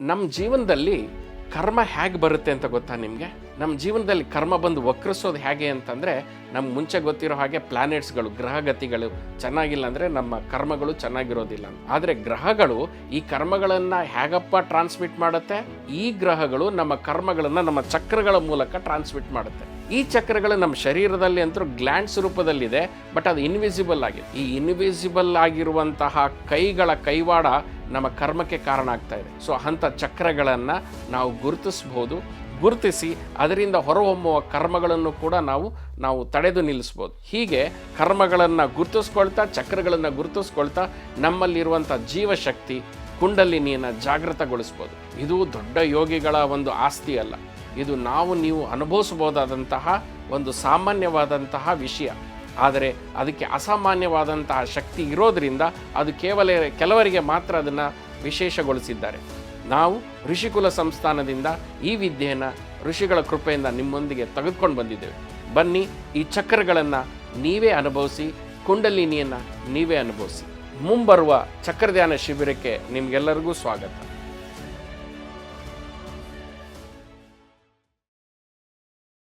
ನಮ್ಮ ಜೀವನದಲ್ಲಿ ಕರ್ಮ ಹೇಗೆ ಬರುತ್ತೆ ಅಂತ ಗೊತ್ತಾ ನಿಮಗೆ? ನಮ್ಮ ಜೀವನದಲ್ಲಿ ಕರ್ಮ ಬಂದು ವಕ್ರಿಸೋದು ಹೇಗೆ ಅಂತಂದರೆ, ನಮ್ಗೆ ಮುಂಚೆ ಗೊತ್ತಿರೋ ಹಾಗೆ ಪ್ಲಾನೆಟ್ಸ್ಗಳು ಗ್ರಹಗತಿಗಳು ಚೆನ್ನಾಗಿಲ್ಲ ಅಂದರೆ ನಮ್ಮ ಕರ್ಮಗಳು ಚೆನ್ನಾಗಿರೋದಿಲ್ಲ ಆದರೆ ಗ್ರಹಗಳು ಈ ಕರ್ಮಗಳನ್ನು ಹೇಗಪ್ಪ ಟ್ರಾನ್ಸ್ಮಿಟ್ ಮಾಡುತ್ತೆ? ಈ ಗ್ರಹಗಳು ನಮ್ಮ ಕರ್ಮಗಳನ್ನು ನಮ್ಮ ಚಕ್ರಗಳ ಮೂಲಕ ಟ್ರಾನ್ಸ್ಮಿಟ್ ಮಾಡುತ್ತೆ. ಈ ಚಕ್ರಗಳು ನಮ್ಮ ಶರೀರದಲ್ಲಿ ಅಂತೂ ಗ್ಲ್ಯಾಂಡ್ಸ್ ರೂಪದಲ್ಲಿದೆ ಬಟ್ ಅದು ಇನ್ವಿಸಿಬಲ್ ಆಗಿದೆ. ಈ ಇನ್ವಿಸಿಬಲ್ ಆಗಿರುವಂತಹ ಕೈಗಳ ಕೈವಾಡ ನಮ್ಮ ಕರ್ಮಕ್ಕೆ ಕಾರಣ ಆಗ್ತಾ ಇದೆ. ಸೊ ಅಂಥ ಚಕ್ರಗಳನ್ನು ನಾವು ಗುರುತಿಸ್ಬೋದು. ಗುರುತಿಸಿ ಅದರಿಂದ ಹೊರಹೊಮ್ಮುವ ಕರ್ಮಗಳನ್ನು ಕೂಡ ನಾವು ನಾವು ತಡೆದು ನಿಲ್ಲಿಸ್ಬೋದು. ಹೀಗೆ ಕರ್ಮಗಳನ್ನು ಗುರುತಿಸ್ಕೊಳ್ತಾ, ಚಕ್ರಗಳನ್ನು ಗುರುತಿಸ್ಕೊಳ್ತಾ ನಮ್ಮಲ್ಲಿರುವಂಥ ಜೀವಶಕ್ತಿ ಕುಂಡಲಿನಿಯನ್ನು ಜಾಗೃತಗೊಳಿಸ್ಬೋದು. ಇದು ದೊಡ್ಡ ಯೋಗಿಗಳ ಒಂದು ಆಸ್ತಿ ಅಲ್ಲ. ಇದು ನಾವು, ನೀವು ಅನುಭವಿಸಬಹುದಾದಂತಹ ಒಂದು ಸಾಮಾನ್ಯವಾದಂತಹ ವಿಷಯ. ಆದರೆ ಅದಕ್ಕೆ ಅಸಾಮಾನ್ಯವಾದಂತಹ ಶಕ್ತಿ ಇರೋದರಿಂದ ಅದು ಕೇವಲ ಕೆಲವರಿಗೆ ಮಾತ್ರ ಅದನ್ನು ವಿಶೇಷಗೊಳಿಸಿದ್ದಾರೆ. ನಾವು ಋಷಿಕುಲ ಸಂಸ್ಥಾನದಿಂದ ಈ ವಿದ್ಯೆಯನ್ನು ಋಷಿಗಳ ಕೃಪೆಯಿಂದ ನಿಮ್ಮೊಂದಿಗೆ ತೆಗೆದುಕೊಂಡು ಬಂದಿದ್ದೇವೆ. ಬನ್ನಿ ಈ ಚಕ್ರಗಳನ್ನು ನೀವೇ ಅನುಭವಿಸಿ, ಕುಂಡಲಿನಿಯನ್ನು ನೀವೇ ಅನುಭವಿಸಿ. ಮುಂಬರುವ ಚಕ್ರಧ್ಯಾನ ಶಿಬಿರಕ್ಕೆ ನಿಮಗೆಲ್ಲರಿಗೂ ಸ್ವಾಗತ.